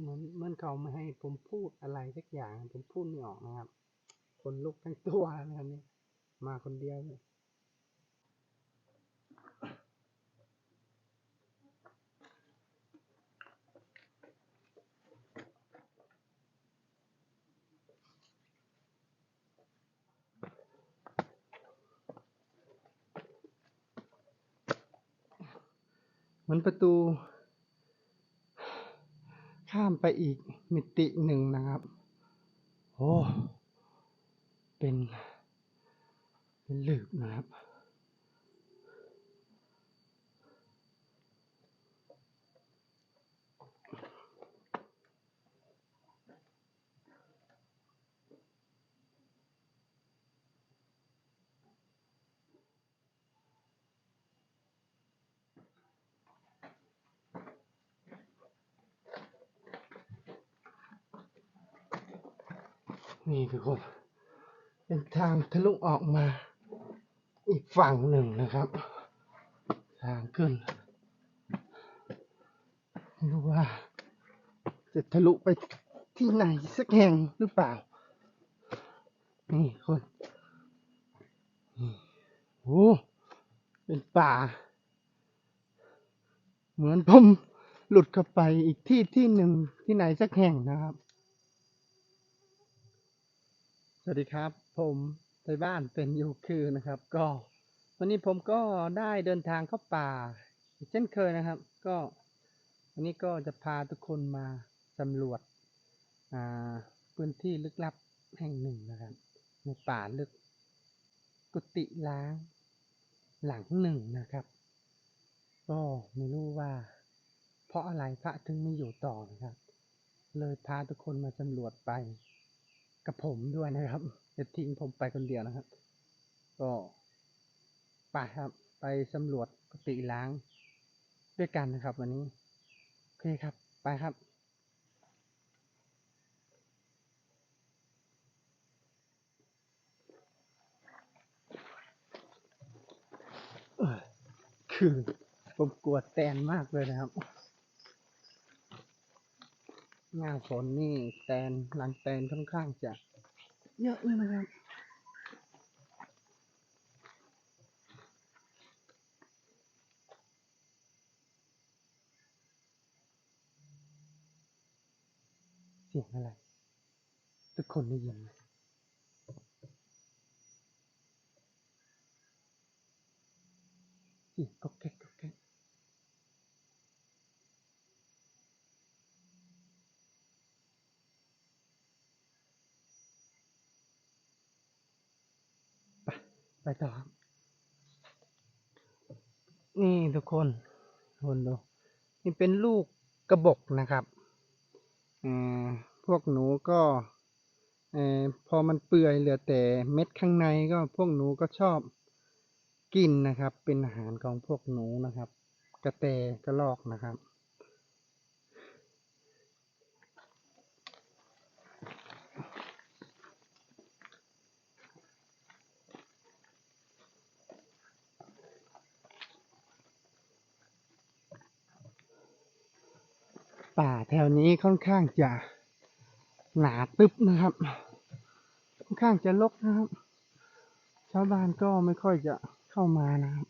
เหมือนเมือนเขาไม่ให้ผมพูดอะไรสักอย่าง ผมพูดไม่ออกนะครับ คนลุกทั้งตัวนะครับนี่มาคนเดียวเลยเหมือนประตู ข้ามไปอีกมิติหนึ่งนะครับ โอ้ เป็น เป็นหลืบนะครับ นี่ทุกคน เป็นทางทะลุออกมา อีกฝั่งหนึ่งนะครับ ทางขึ้นไม่รู้ว่า จะทะลุไปที่ไหนสักแห่งหรือเปล่า นี่คนโอ้เป็นป่า เหมือนผมหลุดเข้าไปอีกที่ที่หนึ่งที่ไหนสักแห่งนะครับ สวัสดีครับ ผมไทยบ้านเป็นยูคือนะครับ ก็ วันนี้ผมก็ได้เดินทางเข้าป่าเช่นเคยนะครับ ก็วันนี้ก็จะพาทุกคนมาสำรวจอ่าพื้นที่ลึกลับแห่งหนึ่งนะครับ ในป่าลึกกุฏิล้าง หลังหนึ่งนะครับ ก็ไม่รู้ว่า เพราะอะไรพระถึงไม่อยู่ต่อนะครับ เลยพาทุกคนมาสำรวจไป กับผมด้วยนะครับจะทิ้งผมไปคนเดียวนะครับ ก็ไปครับ ไปสำรวจกุฏิล้างด้วยกันนะครับ วันนี้โอเคครับ ไปครับเออคือผมกลัวแตนมากเลยนะครับหน้าฝนนี่แตนหลังแตนค่อนข้างจะ เยอะเลยนะครับเสียงอะไร ทุกคนได้ยินไหมเสียงก็ไป ไปต่อครับ นี่ทุกคนคนดู นี่เป็นลูกกระบอกนะครับอ่าพวกหนูก็เออพอมันเปื่อยเหลือแต่เม็ดข้างในก็พวกหนูก็ชอบกินนะครับ เป็นอาหารของพวกหนูนะครับ กระแตกระรอกนะครับ ป่าแถวนี้ค่อนข้างจะหนาตึบนะครับ ค่อนข้างจะรกนะครับ ชาวบ้านก็ไม่ค่อยจะเข้ามานะครับ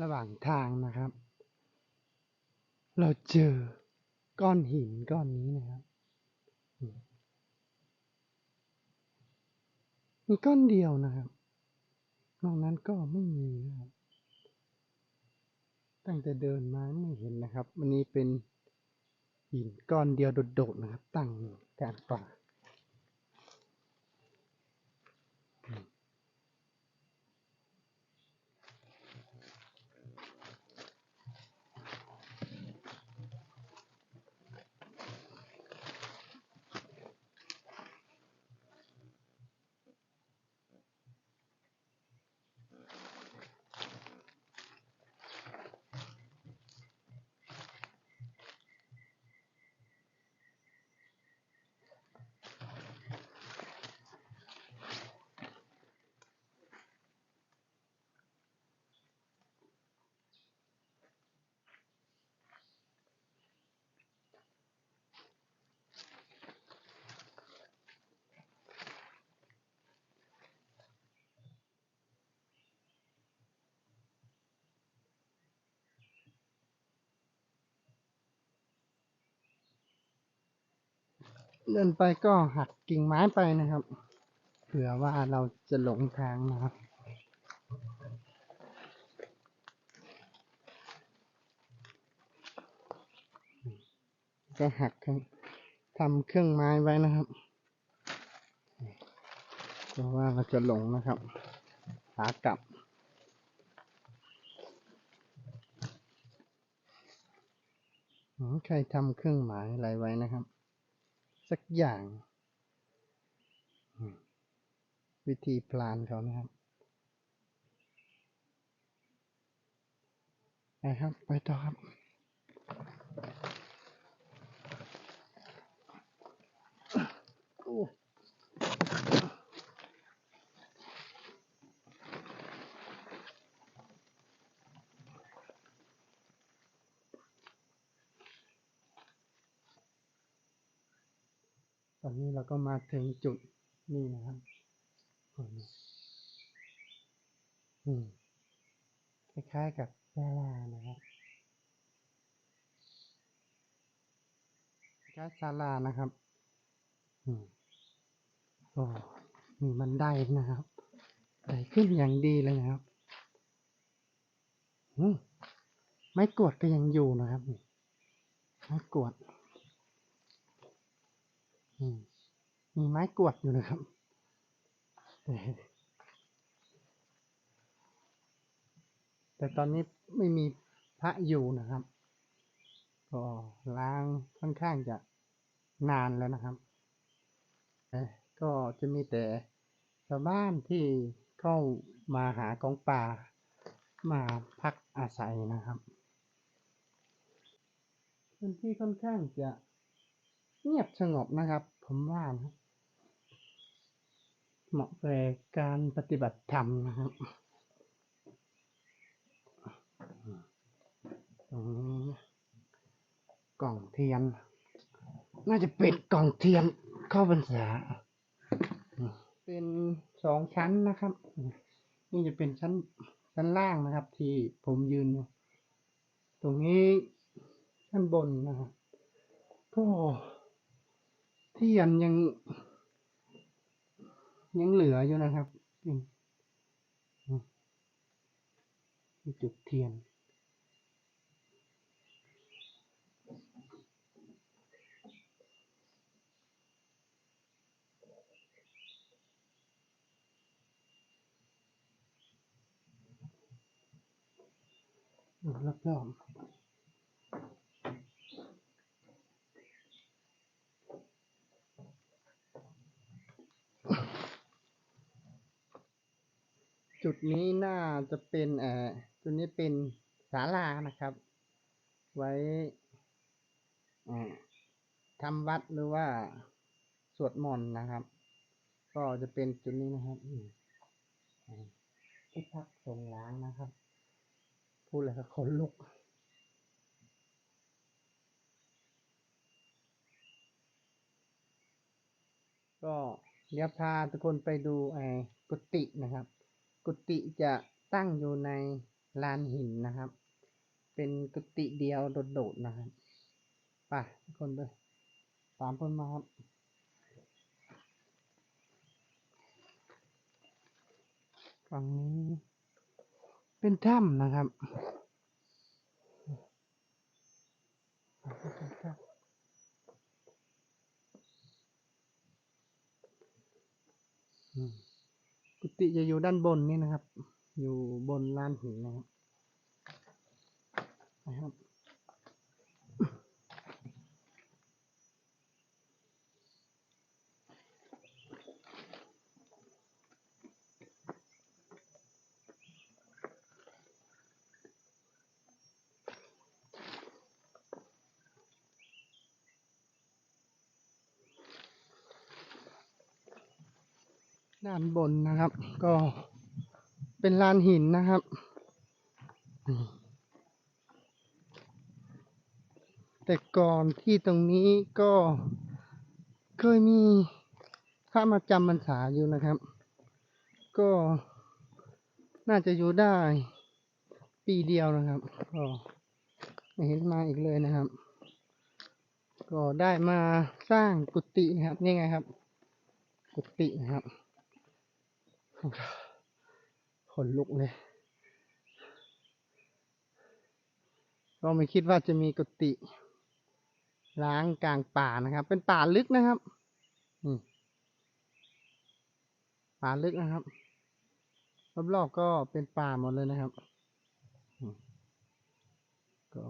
ระหว่างทางนะครับ เราเจอก้อนหินก้อนนี้นะครับมีก้อนเดียวนะครับนอกนั้นก็ไม่มีนะครับตั้งแต่เดินมาไม่เห็นนะครับ วันนี้เป็นหินก้อนเดียวโดดๆนะครับ ตั้งกลางป่า เดินไปก็หักกิ่งไม้ไปนะครับ เผื่อว่าเราจะหลงทางนะครับ ก็หักทำเครื่องไม้ไว้นะครับเพราะว่าเราจะหลงนะครับขากลับอืมใครทำเครื่องหมายอะไรไว้นะครับ สักอย่าง วิธีพลานเขานะครับไปครับ ไปต่อครับ โอ้ ตอนนี้เราก็มาถึงจุดนี่นะครับอืมคล้ายๆกับศาลานะครับคล้ายศาลานะครับ อืมก็มีบันได้นะครับไดขึ้นอย่างดีเลยนะครับ อืมไม้กวดก็ยังอยู่นะครับไม้กวด มีไม้กวดอยู่นะครับแต่ตอนนี้ไม่มีพระอยู่นะครับ ก็ล้างค่อนข้างจะนานแล้วนะครับ ก็จะมีแต่ชาวบ้านที่เข้ามาหาของป่ามาพักอาศัยนะครับพื้นที่ค่อนข้างจะ เงียบสงบนะครับ ผมว่านะเหมาะแก่การปฏิบัติธรรมนะครับ ตรงนี้กล่องเทียน น่าจะเป็นกล่องเทียนเข้าพรรษาเป็นสองชั้นนะครับ นี่จะเป็นชั้นชั้นล่างนะครับ ที่ผมยืนอยู่ตรงนี้ชั้นบนนะครับก็เทียนยัง ยังเหลืออยู่นะครับจุดเทียน รอบๆ จุดนี้น่าจะเป็นเอ่อจุดนี้เป็นศาลานะครับ ไว้ทำวัดหรือว่าสวดมนต์นะครับ ก็จะเป็นจุดนี้นะครับที่พักสงล้างนะครับ พูดแล้วก็ขนลุกก็เดี๋ยวพาทุกคนไปดูไอ้กุฏินะครับ กุฏิจะตั้งอยู่ในลานหินนะครับ เป็นกุฏิเดียวโดดๆนะครับไปทุกคนไปตามเพิ่นมาครับฝั่งนี้เป็นถ้ำนะครับอืม กุฏิจะอยู่ด้านบนนี่นะครับ อยู่บนลานหินนะครับนะครับานบนนะครับ ก็เป็นลานหินนะครับ แต่ก่อนที่ตรงนี้ก็เคยมีพระมาจำพรรษาอยู่นะครับ ก็น่าจะอยู่ได้ปีเดียวนะครับก็ไม่เห็นมาอีกเลยนะครับ ก็ได้มาสร้างกุฏินะครับนี่ไงครับ กุฏินะครับ ขนลุกเลย ก็ไม่คิดว่าจะมีกุฏิล้างกลางป่านะครับ เป็นป่าลึกนะครับป่าลึกนะครับ รอบๆก็เป็นป่าหมดเลยนะครับ ก็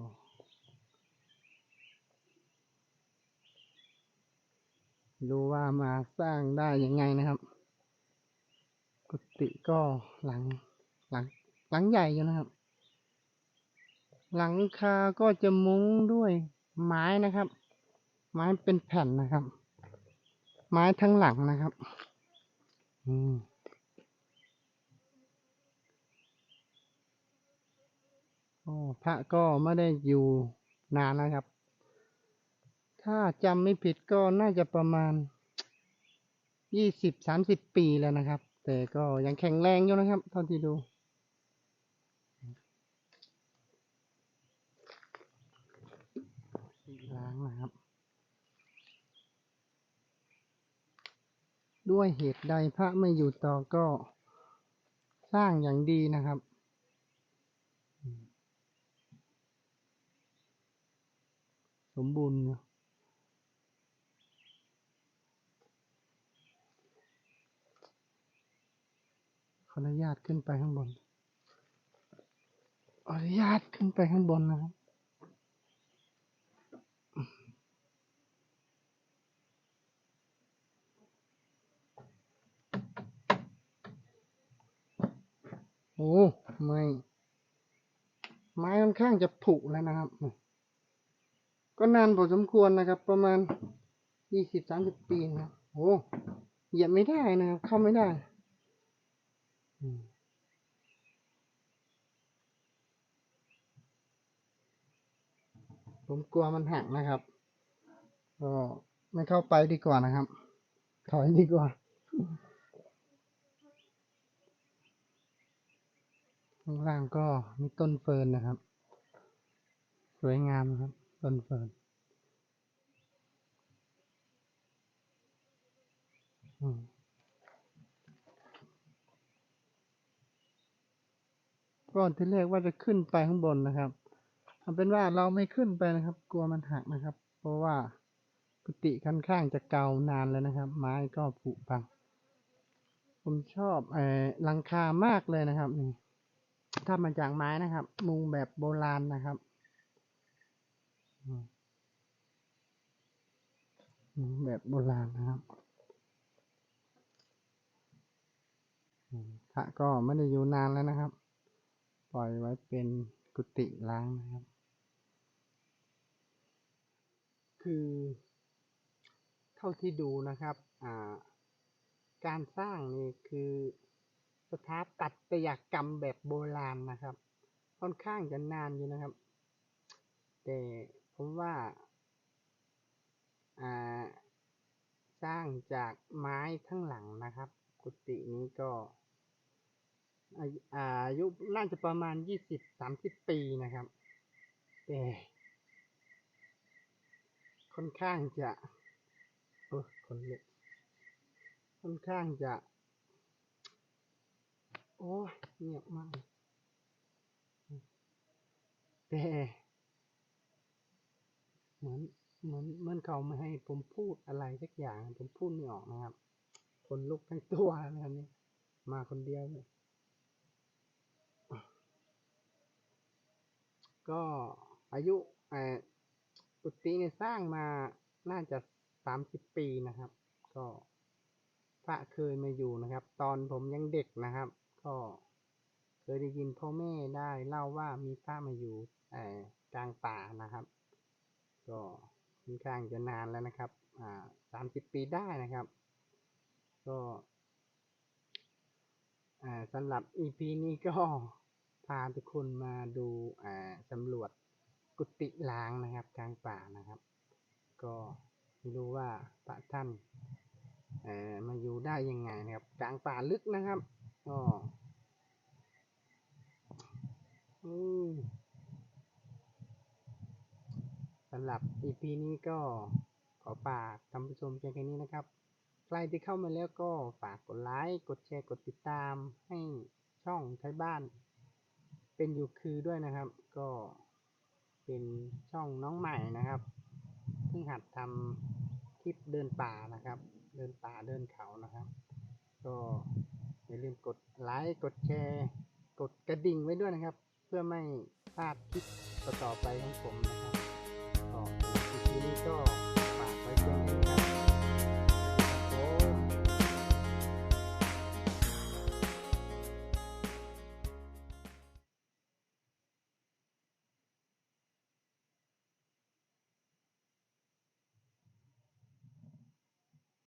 ดูว่ามาสร้างได้ยังไงนะครับ กุฏิก็หลังหลังหลังใหญ่อยู่นะครับ หลังคาก็จะมุ้งด้วยไม้นะครับ ไม้เป็นแผ่นนะครับ ไม้ทั้งหลังนะครับ อืมพระก็ไม่ได้อยู่นานนะครับ ถ้าจำไม่ผิดก็น่าจะประมาณยี่สิบสามสิบปีแล้วนะครับ แต่ก็ยังแข็งแรงอยู่นะครับเท่าที่ดูล้างนะครับ ด้วยเหตุใดพระไม่อยู่ต่อก็สร้างอย่างดีนะครับสมบูรณ์ อยู่ขออนุญาตขึ้นไปข้างบน อนุญาตขึ้นไปข้างบนนะครับ โอ้ไม่ ไม้ค่อนข้างจะผุแล้วนะครับ ก็นานพอสมควรนะครับ ประมาณยี่สิบสามสิบปีนะ โอ้เหยียบไม่ได้นะครับ เข้าไม่ได้ ผมกลัวมันหักนะครับ ก็ไม่เข้าไปดีกว่านะครับ ถอยดีกว่า ข้างล่างก็มีต้นเฟิร์นนะครับ สวยงามครับ ต้นเฟิร์นอืม ก็ที่แรกว่าจะขึ้นไปข้างบนนะครับเอาเป็นว่าเราไม่ขึ้นไปนะครับ กลัวมันหักนะครับ เพราะว่ากุฏิค่อนข้างจะเก่านานแล้วนะครับ ไม้ก็ผุพัง ผมชอบเออหลังคามากเลยนะครับนี่ถ้ามาจากไม้นะครับ มุงแบบโบราณนะครับแบบโบราณนะครับพระก็ไม่ได้อยู่นานแล้วนะครับ ล่อยไว้เป็นกุฏิล้างนะครับ คือเท่าที่ดูนะครับอ่าการสร้างนี่คือสถาปัตยกรรมแบบโบราณนะครับ ค่อนข้างจะนานอยู่นะครับ แต่ผมว่าอ่าสร้างจากไม้ทั้งหลังนะครับ กุฏินี้ก็ อายุน่าจะประมาณยี่สิบสามสิบปีนะครับ แต่ค่อนข้างจะโอ้คนลุกค่อนข้างจะ โอ้เงียบมากแต่เหมือนเหมือนเหมือนเขาไม่ให้ผมพูดอะไรสักอย่าง ผมพูดไม่ออกนะครับ คนลุกทั้งตัวนะครับนี่มาคนเดียวเลย ก็อายุเอ่อกุฏิเนี่ยสร้างมาน่าจะสามสิบปีนะครับ ก็พระเคยมาอยู่นะครับ ตอนผมยังเด็กนะครับ ก็เคยได้ยินพ่อแม่ได้เล่าว่ามีพระมาอยู่เอ่อกลางป่านะครับ ก็ค่อนข้างจะนานแล้วนะครับ อ่าสามสิบปีได้นะครับ ก็ อ่าสำหรับ EP นี้ก็ พาทุกคนมาดูอ่าสำรวจกุฏิล้างนะครับกลางป่านะครับ ก็ไม่รู้ว่าพระท่านเอ่อมาอยู่ได้ยังไงนะครับ กลางป่าลึกนะครับก็สำหรับ EP นี้ก็ขอฝากท่านผู้ชมเพียงแค่นี้นะครับ ใครที่เข้ามาแล้วก็ฝากกดไลค์ กดแชร์ กดติดตามให้ช่องไทยบ้าน เป็นอยู่คือด้วยนะครับ ก็เป็นช่องน้องใหม่นะครับเพิ่งหัดทำคลิปเดินป่านะครับ เดินป่าเดินเขานะครับ ก็อย่าลืมกดไลค์กดแชร์ กดกระดิ่งไว้ด้วยนะครับ เพื่อไม่พลาดคลิปต่อๆไปของผมนะครับก็ทีนี้ก็